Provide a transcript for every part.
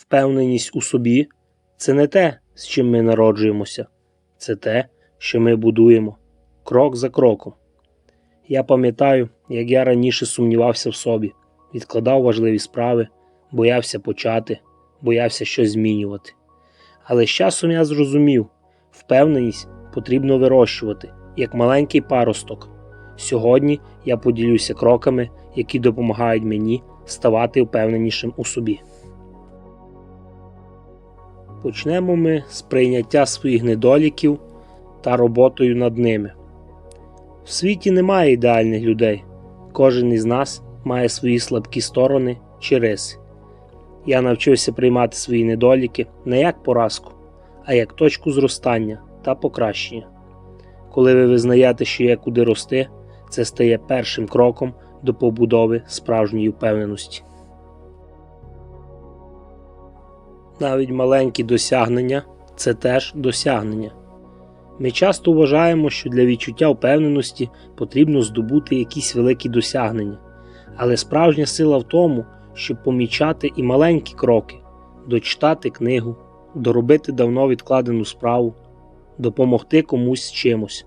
Впевненість у собі це не те, з чим ми народжуємося, це те, що ми будуємо крок за кроком. Я пам'ятаю, як я раніше сумнівався в собі, відкладав важливі справи, боявся почати, боявся щось змінювати. Але з часом я зрозумів, впевненість потрібно вирощувати, як маленький паросток. Сьогодні я поділюся кроками, які допомагають мені ставати впевненішим у собі. Почнемо ми з прийняття своїх недоліків та роботою над ними. В світі немає ідеальних людей. Кожен із нас має свої слабкі сторони чи риси. Я навчився приймати свої недоліки не як поразку, а як точку зростання та покращення. Коли ви визнаєте, що є куди рости, це стає першим кроком до побудови справжньої впевненості. Навіть маленькі досягнення це теж досягнення. Ми часто вважаємо, що для відчуття впевненості потрібно здобути якісь великі досягнення, але справжня сила в тому, щоб помічати і маленькі кроки, дочитати книгу, доробити давно відкладену справу, допомогти комусь з чимось.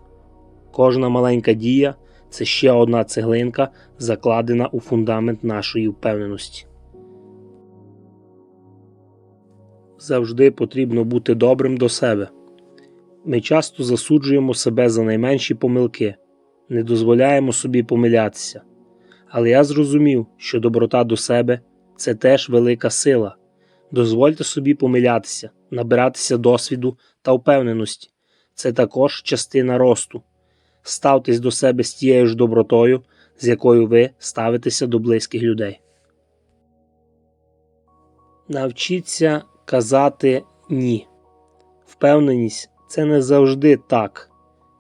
Кожна маленька дія це ще одна цеглинка, закладена у фундамент нашої впевненості. Завжди потрібно бути добрим до себе. Ми часто засуджуємо себе за найменші помилки, не дозволяємо собі помилятися. Але я зрозумів, що доброта до себе це теж велика сила. Дозвольте собі помилятися, набиратися досвіду та впевненості. Це також частина росту. Ставтесь до себе з тією ж добротою, з якою ви ставитеся до близьких людей. Навчіться казати ні. Впевненість це не завжди так.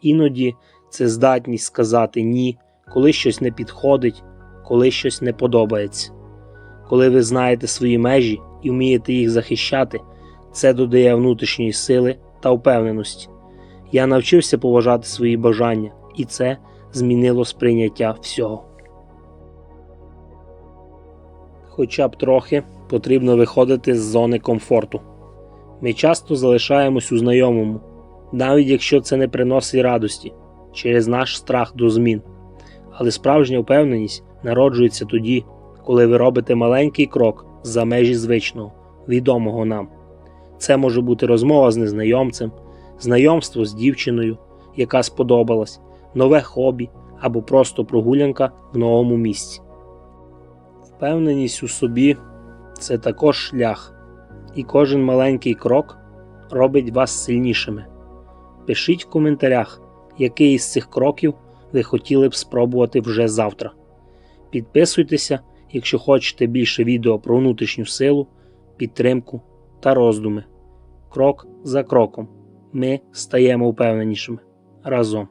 Іноді це здатність сказати ні, коли щось не підходить, коли щось не подобається. Коли ви знаєте свої межі і вмієте їх захищати, це додає внутрішньої сили та впевненості. Я навчився поважати свої бажання, і це змінило сприйняття всього. Хоча б трохи потрібно виходити з зони комфорту. Ми часто залишаємось у знайомому, навіть якщо це не приносить радості через наш страх до змін. Але справжня впевненість народжується тоді, коли ви робите маленький крок за межі звичного, відомого нам. Це може бути розмова з незнайомцем, знайомство з дівчиною, яка сподобалась, нове хобі або просто прогулянка в новому місці. Впевненість у собі це також шлях, і кожен маленький крок робить вас сильнішими. Пишіть в коментарях, який із цих кроків ви хотіли б спробувати вже завтра. Підписуйтеся, якщо хочете більше відео про внутрішню силу, підтримку та роздуми. Крок за кроком ми стаємо впевненішими разом.